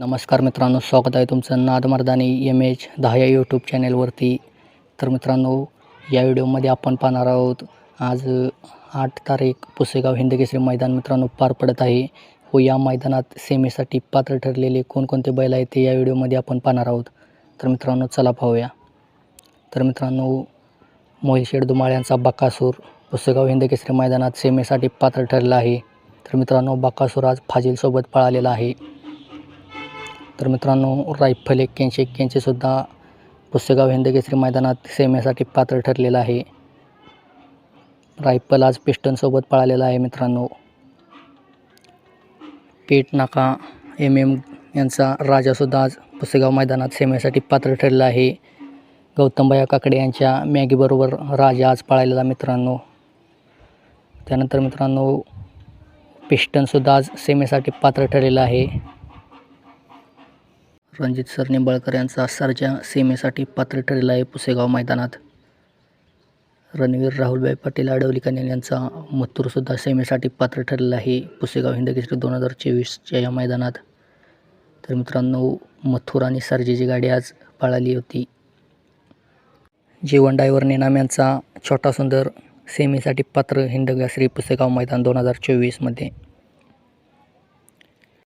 नमस्कार मित्रांनो स्वागत आहे तुमचं नाद मर्दानी एम एच दहा या यूट्यूब चॅनेलवरती तर मित्रांनो या व्हिडिओमध्ये आपण पाहणार आहोत आज आठ तारीख पुसेगाव हिंदकेसरी मैदान मित्रांनो पार पडत आहे. व या मैदानात सेमीसाठी पात्र ठरलेले कोणकोणते बैल आहेत ते या व्हिडिओमध्ये आपण पाहणार आहोत. तर मित्रांनो चला पाहूया. तर मित्रांनो मोहिल शेड दुमाळ्यांचा बकासूर पुसेगाव हिंदकेसरी मैदानात सेमीसाठी पात्र ठरला आहे. तर मित्रांनो बकासूर आज फाजीलसोबत पळालेला आहे. तर मित्रांनो रायफल एक्क्याऐंशी एक्क्याऐंशीसुद्धा पुस्तगाव पुसेगाव हिंदकेसरी मैदानात सेमेसाठी पात्र ठरलेलं आहे. रायफल आज पिस्टनसोबत पळालेला आहे मित्रांनो. पेट नाका एम एम यांचा राजासुद्धा आज पुसेगाव मैदानात सेमेसाठी पात्र ठरलेला आहे. गौतमबाया काकडे यांच्या मॅगीबरोबर राजा आज पळालेला मित्रांनो. त्यानंतर मित्रांनो पिस्टनसुद्धा आज सेमेसाठी पात्र ठरलेलं आहे. रणजित सर निंबाळकर यांचा सर्जा सीमेसाठी पात्र ठरलेला आहे पुसेगाव मैदानात. रणवीर राहुलबाई पाटील आडवली यांचा मथुरसुद्धा सेमीसाठी पात्र ठरलेला आहे पुसेगाव हिंदकेसरी दोन हजार चोवीसच्या या मैदानात. तर मित्रांनो मथुर आणि सरजेची गाडी आज पळाली होती. जीवन डायव्हर नेनाम यांचा छोटा सुंदर सेमीसाठी पात्र हिंदकेसरी पुसेगाव मैदान दोन हजार चोवीसमध्ये.